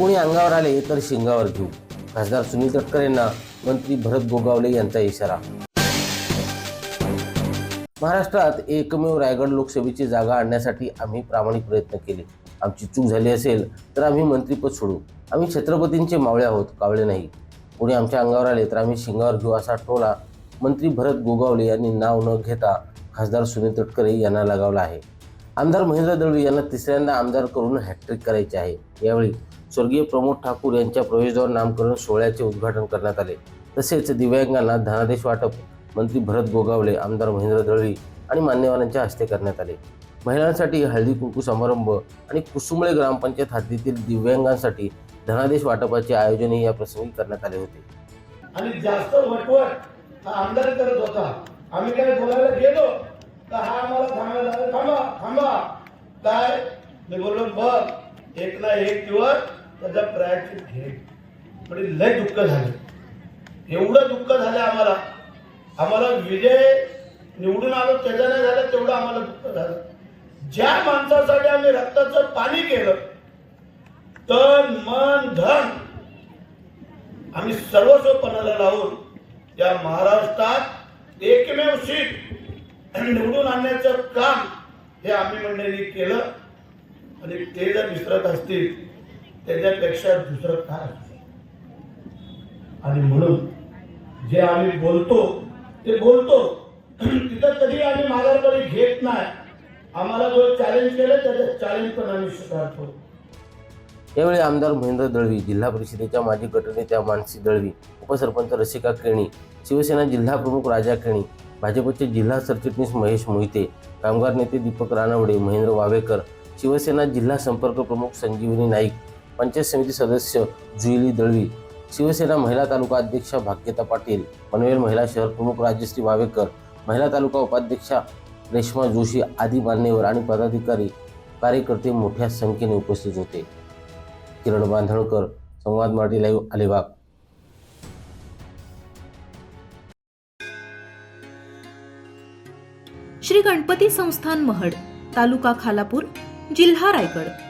कोणी अंगावर आले तर शिंगावर घेऊ. खासदार सुनील तटकर यांना मंत्री भरत गोगावले यांचा इशारा. महाराष्ट्रात एकमेव रायगड लोकसभेची जागा आणण्यासाठी आम्ही प्रामाणिक प्रयत्न केले. आमची चूक झाली असेल तर आम्ही मंत्रीपद सोडू. आम्ही छत्रपतींचे मावळे आहोत कावळे नाही. कोणी आमच्या अंगावर आले तर आम्ही शिंगावर घेऊ असा टोला मंत्री भरत गोगावले यांनी नाव न घेता खासदार सुनील तटकरे यांना लगावला आहे. आमदार महेंद्र दळवी यांना तिसऱ्यांदा आमदार करून हॅट्रिक करायचे आहे. यावेळी स्वर्गीय प्रमोद ठाकूर यांच्या प्रवेशद्वार नामकरण सोहळ्याचे उद्घाटन करण्यात आले. तसेच दिव्यांगांना धनादेश वाटप मंत्री भरत गोगावले आमदार महेंद्र दळवी आणि मान्यवरांच्या हस्ते करण्यात आले. महिलांसाठी हळदी कुंकू समारंभ आणि कुसुमळे ग्रामपंचायत हद्दीतील दिव्यांगांसाठी धनादेश वाटपाचे आयोजनही या प्रसंगी करण्यात आले होते. आणि जास्त वटवट हा आमदार करत होता. आम्ही काय बोलायला गेलो? तर हा आम्हाला थांबायला थांबा थांबा. काय? मी बोललो बघ एक ना एक दिवस त्याचा प्रायचित घे म्हणजे लय दुःख झालं. एवढं दुःख झालं आम्हाला. आम्हाला विजय निवडून आलो त्याचा नाही झालं तेवढं आम्हाला दुःख झालं. ज्या माणसासाठी आम्ही रक्ताचं पाणी केलं तन मन धन आम्ही सर्वस्वपणाला लावून या महाराष्ट्रात एकमेव सीट निवडून आणण्याचं काम हे आम्ही मंडळींनी केलं. आणि ते जर विसरत असतील त्याच्यापेक्षा दुसरं काय? आणि म्हणून जे आम्ही बोलतो ते बोलतो. तिथं कधी आम्ही माघारपणे घेत नाही. आम्हाला जो चॅलेंज केलं त्याचं चॅलेंज पण आम्ही स्वीकारतो यावेळी आमदार महेंद्र दळवी जिल्हा परिषदेच्या माजी गटनेत्या मानसी दळवी उपसरपंच रसिका केणी शिवसेना जिल्हा प्रमुख राजा केणी भाजपचे जिल्हा सरचिटणीस महेश मोहिते कामगार नेते दीपक रानवडे महेंद्र वावेकर शिवसेना जिल्हा संपर्क प्रमुख संजीवनी नाईक पंचायत समिती सदस्य जुईली दळवी शिवसेना महिला तालुका अध्यक्षा भाग्यता पाटील पनवेल महिला शहर प्रमुख राजश्री वावेकर महिला तालुका उपाध्यक्षा रेश्मा जोशी आदी मान्यवर आणि पदाधिकारी कार्यकर्ते मोठ्या संख्येने उपस्थित होते. किरण बांधणकर संवाद मराठी लाईव्ह अलिबाग. श्री गणपती संस्थान महड तालुका खालापूर जिल्हा रायगड.